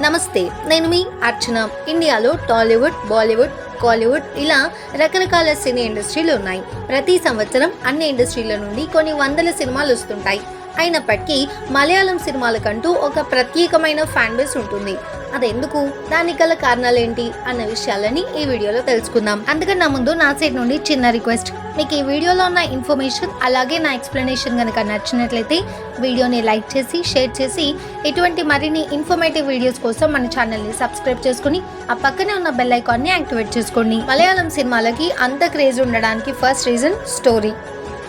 నమస్తే నేను మీ అర్చన. ఇండియాలో టాలీవుడ్ బాలీవుడ్ కాలీవుడ్ ఇలా రకరకాల సినీ ఇండస్ట్రీలు ఉన్నాయి. ప్రతి సంవత్సరం అన్ని ఇండస్ట్రీల నుండి కొన్ని వందల సినిమాలు వస్తుంటాయి. అయినప్పటికీ మలయాళం సినిమాలకంటూ ఒక ప్రత్యేకమైన ఫ్యాన్ బేస్ ఉంటుంది. అదెందుకు? దానికి గల కారణాలేంటి? అన్న విషయాలని ఈ వీడియోలో తెలుసుకుందాం. అందుకని నా ముందు నా సైడ్ నుండి చిన్న రిక్వెస్ట్. మీకు ఈ వీడియోలో ఉన్న ఇన్ఫర్మేషన్ అలాగే నా ఎక్స్ప్లెనేషన్ కనుక నచ్చినట్లయితే వీడియోని లైక్ చేసి షేర్ చేసి ఇటువంటి మరిన్ని ఇన్ఫర్మేటివ్ వీడియోస్ కోసం మన ఛానల్ని సబ్స్క్రైబ్ చేసుకుని ఆ పక్కనే ఉన్న బెల్ ఐకాన్ని యాక్టివేట్ చేసుకోండి. మలయాళం సినిమాలకి అంత క్రేజ్ ఉండడానికి ఫస్ట్ రీజన్ స్టోరీ.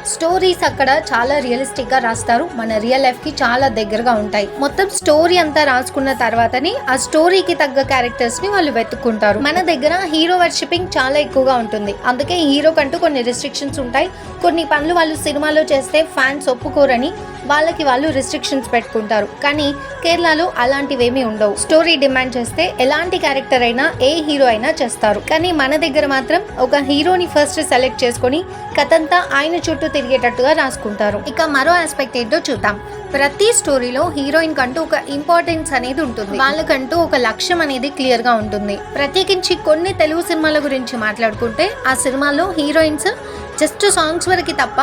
స్టోరీస్ అక్కడ చాలా రియలిస్టిక్గా రాస్తారు. మన రియల్ లైఫ్కి చాలా దగ్గరగా ఉంటాయి. మొత్తం స్టోరీ అంతా రాసుకున్న తర్వాతనే ఆ స్టోరీకి తగ్గ క్యారెక్టర్స్ని వాళ్ళు వెతుక్కుంటారు. మన దగ్గర హీరో వర్షిపింగ్ చాలా ఎక్కువగా ఉంటుంది. అందుకే హీరో కంటూ కొన్ని రిస్ట్రిక్షన్స్ ఉంటాయి. కొన్ని పనులు వాళ్ళు సినిమాలో చేస్తే ఫ్యాన్స్ ఒప్పుకోరని వాళ్ళకి వాళ్ళు రిస్ట్రిక్షన్స్ పెట్టుకుంటారు. కానీ కేరళలో అలాంటివేమీ ఉండవు. స్టోరీ డిమాండ్ చేస్తే ఎలాంటి క్యారెక్టర్ అయినా ఏ హీరో అయినా చేస్తారు. కానీ మన దగ్గర మాత్రం ఒక హీరోని ఫస్ట్ సెలెక్ట్ చేసుకొని కథంతా ఆయన చుట్టూ తిరిగేటట్టుగా రాసుకుంటారు. ఇక మరో ఆస్పెక్ట్ ఏంటో చూద్దాం. ప్రతి స్టోరీలో హీరోయిన్ కంటూ ఒక ఇంపార్టెన్స్ అనేది ఉంటుంది. వాళ్ళకంటూ ఒక లక్ష్యం అనేది క్లియర్గా ఉంటుంది. ప్రత్యేకించి కొన్ని తెలుగు సినిమాల గురించి మాట్లాడుకుంటే ఆ సినిమాలో హీరోయిన్స్ జస్ట్ సాంగ్స్ వరకు తప్ప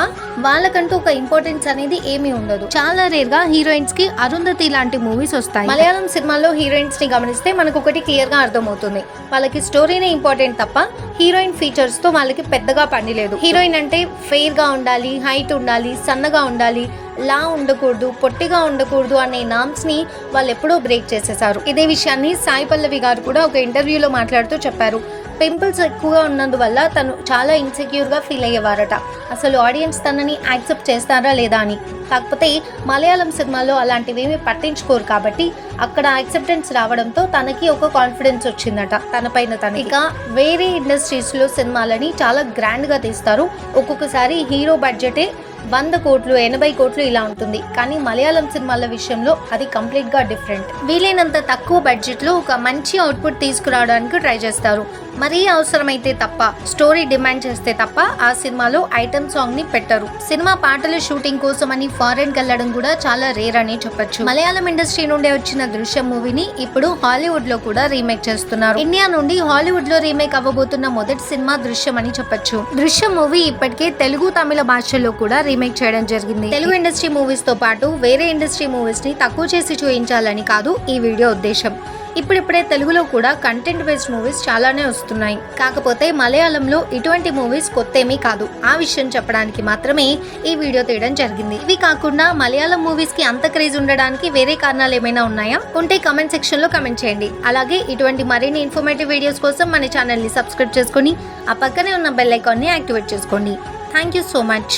వాళ్ళకంటూ ఒక ఇంపార్టెన్స్ అనేది ఏమీ ఉండదు. చాలా రేర్గా హీరోయిన్స్కి అరుంధతి లాంటి మూవీస్ వస్తాయి. మలయాళం సినిమాలో హీరోయిన్స్ని గమనిస్తే మనకు ఒకటి క్లియర్గా అర్థమవుతుంది. వాళ్ళకి స్టోరీనే ఇంపార్టెంట్ తప్ప హీరోయిన్ ఫీచర్స్తో వాళ్ళకి పెద్దగా పని లేదు. హీరోయిన్ అంటే ఫెయిర్గా ఉండాలి హైట్ ఉండాలి సన్నగా ఉండాలి లా ఉండకూడదు పొట్టిగా ఉండకూడదు అనే నామ్స్ని వాళ్ళు ఎప్పుడో బ్రేక్ చేసేసారు ఇదే విషయాన్ని సాయి పల్లవి గారు కూడా ఒక ఇంటర్వ్యూలో మాట్లాడుతూ చెప్పారు. పింపుల్స్ ఎక్కువగా ఉన్నందువల్ల తను చాలా ఇన్సెక్యూర్గా ఫీల్ అయ్యేవారట. అసలు ఆడియన్స్ తనని యాక్సెప్ట్ చేస్తారా లేదా అని. కాకపోతే మలయాళం సినిమాలో అలాంటివేమి పట్టించుకోరు కాబట్టి అక్కడ యాక్సెప్టెన్స్ రావడంతో తనకి ఒక కాన్ఫిడెన్స్ వచ్చిందట. తనపైన తన ఇక వేరే ఇండస్ట్రీస్లో సినిమాలని చాలా గ్రాండ్గా తీస్తారు. ఒక్కొక్కసారి హీరో బడ్జెటే వంద కోట్లు ఎనభై కోట్లు ఇలా ఉంటుంది. కానీ మలయాళం సినిమాల విషయంలో అది కంప్లీట్గా డిఫరెంట్ వీలైనంత తక్కువ బడ్జెట్లో ఒక మంచి అవుట్పుట్ తీసుకురావడానికి ట్రై చేస్తారు. మరీ అవసరమైతే తప్ప స్టోరీ డిమాండ్ చేస్తే తప్ప ఆ సినిమాలో ఐటమ్ సాంగ్ని పెట్టరు. సినిమా పాటల షూటింగ్ కోసం అని ఫారెన్ వెళ్ళడం కూడా చాలా రేర్ అని చెప్పొచ్చు. మలయాళం ఇండస్ట్రీ నుండి వచ్చిన దృశ్యం మూవీని ఇప్పుడు హాలీవుడ్లో కూడా రీమేక్ చేస్తున్నారు. ఇండియా నుండి హాలీవుడ్లో రీమేక్ అవ్వబోతున్న మొదటి సినిమా దృశ్యం అని చెప్పొచ్చు. దృశ్యం మూవీ ఇప్పటికే తెలుగు తమిళ భాషల్లో కూడా రీమేక్ చేయడం జరిగింది. తెలుగు ఇండస్ట్రీ మూవీస్తో పాటు వేరే ఇండస్ట్రీ మూవీస్ని తక్కువ చేసి చూపించాలని కాదు ఈ వీడియో ఉద్దేశం. ఇప్పుడిప్పుడే తెలుగులో కూడా కంటెంట్ బేస్డ్ మూవీస్ చాలానే వస్తున్నాయి. కాకపోతే మలయాళంలో ఇటువంటి మూవీస్ కొత్త ఏమీ కాదు. ఆ విషయం చెప్పడానికి మాత్రమే ఈ వీడియో తీయడం జరిగింది. ఇవి కాకుండా మలయాళం మూవీస్కి అంత క్రేజ్ ఉండడానికి వేరే కారణాలు ఏమైనా ఉన్నాయా? ఉంటే కమెంట్ సెక్షన్లో కమెంట్ చేయండి. అలాగే ఇటువంటి మరిన్ని ఇన్ఫర్మేటివ్ వీడియోస్ కోసం మన ఛానల్ని సబ్స్క్రైబ్ చేసుకొని ఆ పక్కనే ఉన్న బెల్ ఐకాన్ని యాక్టివేట్ చేసుకోండి. Thank you so much